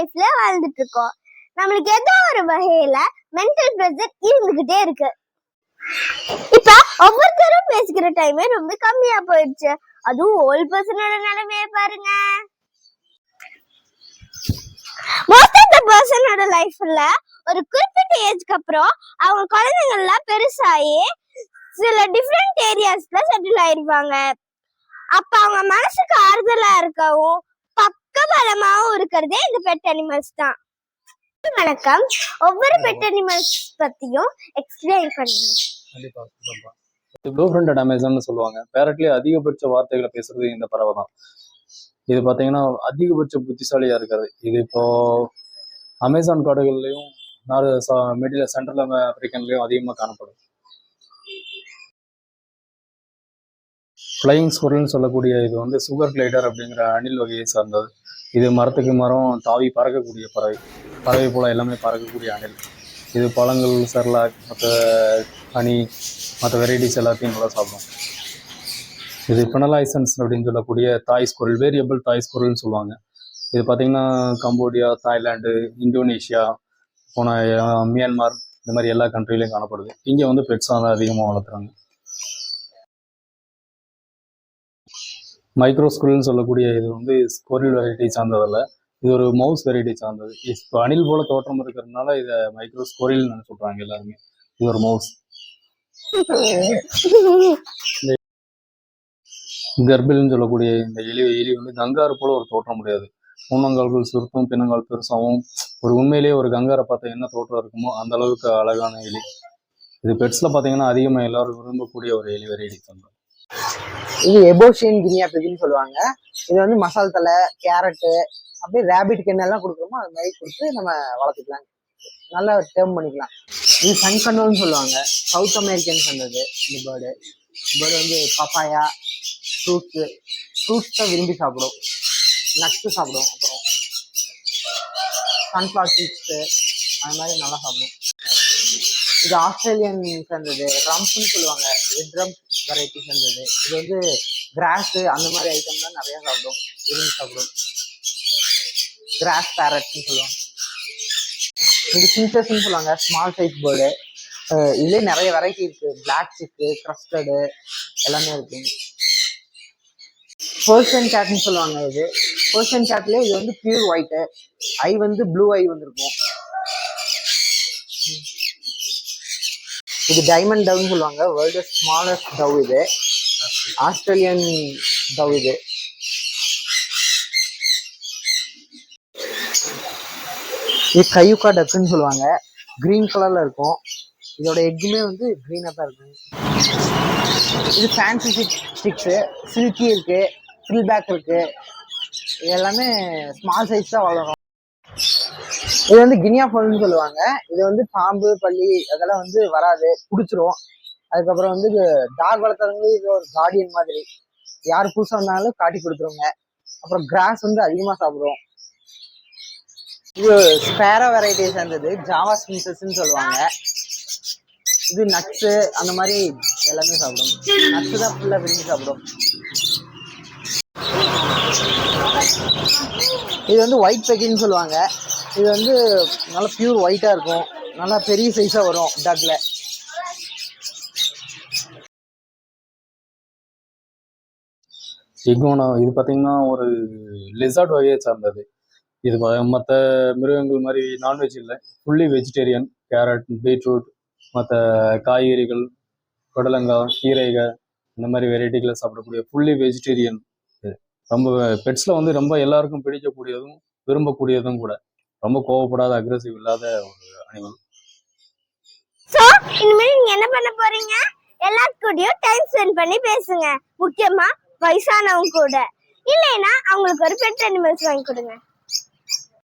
லைஃப்ல வாழ்ந்துட்டு இருக்கோம் நம்மளுக்கு ஏதோ ஒரு வகையில மென்டல் ப்ரெஷர் இருந்துகிட்டே இருக்கு? இப்ப ஒவ்வொருத்தரும் பேசிக்கிற டைமே ரொம்ப கம்மியா போயிடுச்சு. அதுவும் ஓல்ட் பர்சனோட நிலைமைய பாருங்க. மோஸ்ட் ஆஃப் த பர்சனோட லைஃப்ல ஒரு குறிப்பிட்ட ஏஜ்க்கு அப்புறம் அவங்க குழந்தைங்கள்லாம் பெருசாகி சில டிஃப்ரெண்ட் ஏரியாஸ்ல செட்டில் ஆயிருப்பாங்க அப்ப அவங்க மனசுக்கு ஆறுதலா இருக்கவும் பக்கபலமாவும் இருக்கிறதே இந்த பெட் அனிமல்ஸ் தான். வணக்கம். ஒவ்வொரு பெட் அனிமல்ஸ் பத்தியும் எக்ஸ்பிளைன் பண்ணுங்க. ப்ளூ ஃப்ரண்டட் அமேசான்னு சொல்லுவாங்க. பேரட்லேயே அதிகபட்ச வார்த்தைகளை பேசுறது இந்த பறவை தான். இது பார்த்தீங்கன்னா அதிகபட்ச புத்திசாலியா இருக்காது இது இப்போ அமேசான் காடுகள்லையும் நாடு மிடில் சென்ட்ரல் ஆப்பிரிக்கன்லையும் அதிகமாக காணப்படும். ஃப்ளையிங் ஸ்குரல்னு சொல்லக்கூடிய இது வந்து சுகர் கிளைடர் அப்படிங்கிற அணில் வகையை சார்ந்தது. இது மரத்துக்கு மரம் தாவி பறக்கக்கூடிய பறவை. பறவை போல எல்லாமே பறக்கக்கூடிய அணில். இது பழங்கள் செர்லாக் மற்ற ஹனி மற்ற வெரைட்டிஸ் எல்லாத்தையும் நல்லா சாப்பிடும். இது பெனலைசன்ஸ் அப்படின்னு சொல்லக்கூடிய தாய் ஸ்குரல் வேரியபிள் தாய் ஸ்குரல்னு சொல்லுவாங்க. இது பார்த்தீங்கன்னா கம்போடியா தாய்லாந்து இந்தோனேஷியா போன மியான்மார் இந்த மாதிரி எல்லா கண்ட்ரிலையும் காணப்படுது. இங்கே வந்து பெட்ஸாக தான் அதிகமாக வளர்த்துறாங்க. மைக்ரோ ஸ்குரல்னு சொல்லக்கூடிய இது வந்து ஸ்கொரில் வெரைட்டி சார்ந்ததில்ல. இது ஒரு மவுஸ் வெரைட்டி சார்ந்தது. இப்போ அணில் போல தோற்றம் இருக்கிறதுனால இதை மைக்ரோ ஸ்கொரில்னு சொல்கிறாங்க எல்லாருமே. இது ஒரு மவுஸ் கர்பில்னு சொல்லக்கூடிய இந்த எலி எலி வந்து கங்காரு போல ஒரு தோற்றம் முடியாது முன்னங்கால்கள் சுருத்தும் பின்னங்கால் பெருசாகவும் ஒரு உண்மையிலேயே ஒரு கங்காரை பார்த்தா என்ன தோற்றம் இருக்குமோ அந்த அளவுக்கு அழகான எலி. இது பெட்ஸில் பார்த்தீங்கன்னா அதிகமாக எல்லாரும் விரும்பக்கூடிய ஒரு எலி வெரைட்டி தான். இது எபோஷியன் கினியா பிக்னு சொல்லுவாங்க. இது வந்து மசால் தலை கேரட்டு அப்படியே ரேபிட் என்னெல்லாம் கொடுக்குறோமோ அது மாதிரி கொடுத்து நம்ம வளர்த்துக்கலாம். நல்லா டேர்ம் பண்ணிக்கலாம். இது சன் சன்கண்டோன்னு சொல்லுவாங்க. சவுத் அமெரிக்கன் சொன்னது இந்த பேர்டு பேர்டு வந்து பப்பாயா ஃப்ரூட்ஸு ஃப்ரூட்ஸை விரும்பி சாப்பிடும். நட்ஸு சாப்பிடும். அப்புறம் சன்ஃப்ளவர் சீட்ஸு அது மாதிரி நல்லா சாப்பிடும். இது ஆஸ்திரேலியன் சேர்ந்தது ரம்ப்னு சொல்லுவாங்க. ரெட் வெரைட்டிஸ் வெரைட்டி சேர்ந்தது இது வந்து கிராஸு அந்த மாதிரி ஐட்டம்லாம் நிறைய சாப்பிடும் விரும்பி சாப்பிடும் கிராஸ் பேரட்னு சொல்லுவாங்க. இது சின்சஸ்ன்னு சொல்லுவாங்க. ஸ்மால் சைஸ் பேர்டு இதுலேயே நிறைய வெரைட்டி இருக்கு. பிளாக் சிக்கு க்ரஸ்டடு எல்லாமே இருக்கு. பர்சன் கேட்னு சொல்லுவாங்க இது. பர்ஷன் கேட்லேயே இது வந்து பியூர் ஒயிட்டு ஐ வந்து ப்ளூ ஐ வந்திருக்கும். இது டைமண்ட் டவ்னு சொல்லுவாங்க. வேர்ல்டு ஸ்மாலஸ்ட் டவ் இது. ஆஸ்திரேலியன் டவ் இது. இது கையுக்கா டக்குன்னு சொல்லுவாங்க. கிரீன் கலர்ல இருக்கும். இதோட எக்குமே வந்து க்ரீனாக தான் இருக்கும். இது ஃபேன்சி ஸ்டிக்ஸு சில்கி இருக்கு. ஃபில் பேக் இருக்கு. இது எல்லாமே ஸ்மால் சைஸ் தான் வளரும். இது வந்து கினியா பல்னு சொல்லுவாங்க. இது வந்து பாம்பு பள்ளி அதெல்லாம் வந்து வராது. பிடிச்சிரும். அதுக்கப்புறம் வந்து டாக் வளர்த்துறவங்க இது ஒரு கார்டியன் மாதிரி. யார் புதுசாக வந்தாலும் காட்டி கொடுத்துருவாங்க அப்புறம் கிராஸ் வந்து அதிகமாக சாப்பிடும். இது ஸ்பேரா வெரைட்டி சேர்ந்தது ஜாவா ஸ்பீசஸ்ன்னு சொல்லுவாங்க. இது நட்ஸு அந்த மாதிரி எல்லாமே சாப்பிடும். நட்ஸு தான் ஃபுல்லாக விரும்பி சாப்பிடும். இது வந்து ஒயிட் பெக்கின்னு சொல்லுவாங்க. இது வந்து நல்லா பியூர் ஒயிட்டாக இருக்கும். நல்லா பெரிய சைஸாக வரும் டாக்ல இக்னோனா இது பார்த்தீங்கன்னா ஒரு லெசார்ட் வகையை சார்ந்தது. இது மற்ற மிருகங்கள் மாதிரி நான்வெஜ் இல்லை. ஃபுல்லி வெஜிடேரியன் கேரட் பீட்ரூட் மற்ற காய்கறிகள் புடலங்காய் கீரைகள் இந்த மாதிரி வெரைட்டிகளை சாப்பிடக்கூடிய ஃபுல்லி வெஜிடேரியன் ரொம்ப பெட்ஸில் வந்து ரொம்ப எல்லாருக்கும் பிடிக்கக்கூடியதும் விரும்பக்கூடியதும் கூட. ரொம்ப கோவப்படாத அக்ரெசிவ் இல்லாத ஒரு அனிமல் சோ இனிமேல் நீங்க என்ன பண்ண போறீங்க? எல்லாத்துக்கூடயும் டைம் ஸ்பெண்ட் பண்ணி பேசுங்க. முக்கியமா வயசானவங்க கூட. இல்லைன்னா அவங்களுக்கு ஒரு பெட் அனிமல்ஸ் வாங்கி கொடுங்க.